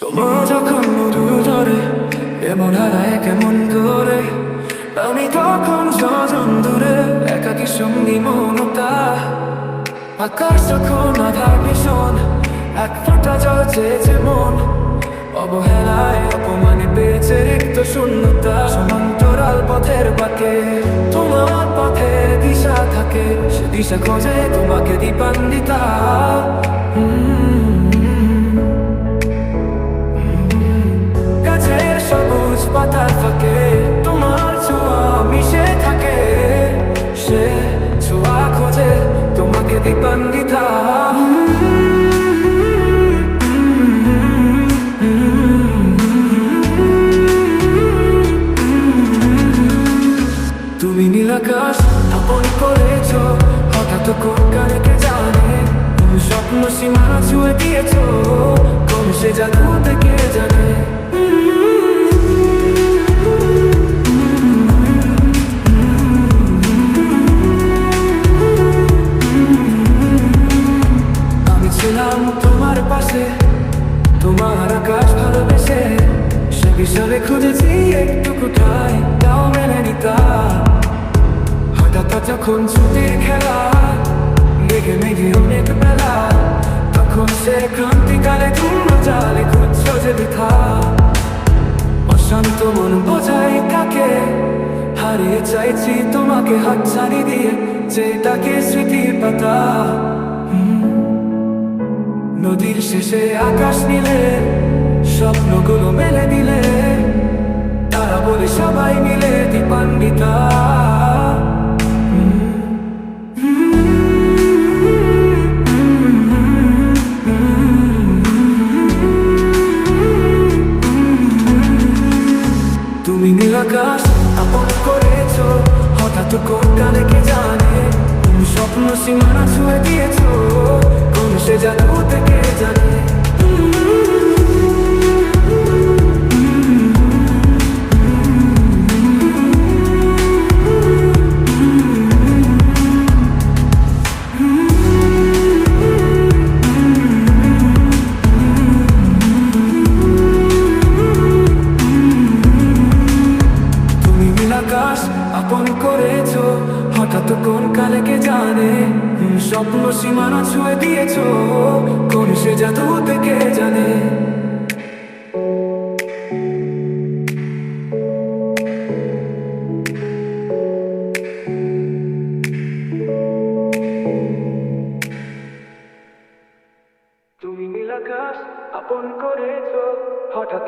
সময় যখন মধু ধরে, এমন হারায় কেমন করে? আমি তখন স্বজন দূরে, একাকি সঙ্গী আকাশ যখন আধার ভীষণ, এক ফোঁটা জল মন। অবহেলায় অপমানে পেয়েছে রিক্ত শূন্যতা। সমান্তরাল পথের বাকে, তোমার পথে দিশা থাকে। সে দিশা খোঁজে, তোমাকে দীপান্বিতা। গাছের তুমি নীলাকাশ আপন করেছ, হঠাৎ কোনকারে কে জানে? তুমি স্বপ্ন সীমানা ছুঁয়ে দিয়েছ, কোন সে জাদু থেকে জানে? আমি ছিলাম তোমার পাশে, তোমার আকাশ ভালোবেসে, সে বিশালে খুঁজেছি একটু কোথায় যখন ছুটির খেলা মেঘে মেঘে অনেক বেলা। তখন সে ক্রান্তিকালে ঘূর্ণ জালে খুঁজছ যে বৃথা। অশান্ত মন বোঝাই তাকে, হারিয়ে চাইছি তোমাকে হাত ছাড়ি দিয়ে যে তাকে স্মৃতির পাতা নদীর শেষে আকাশ নিলে, স্বপ্নগুলো মেলে দিলে। হঠাৎ কোন কানে কে জানে তুমি স্বপ্ন সীমানা ছুঁয়ে দিয়েছ কোন সে জাদু থেকে জানে? স্বপ্ন সীমানা ছুঁয়ে দিয়েছ কোন সে জাদু থেকে জানে? তুমি নীলাকাশ আপন করেছ হঠাৎ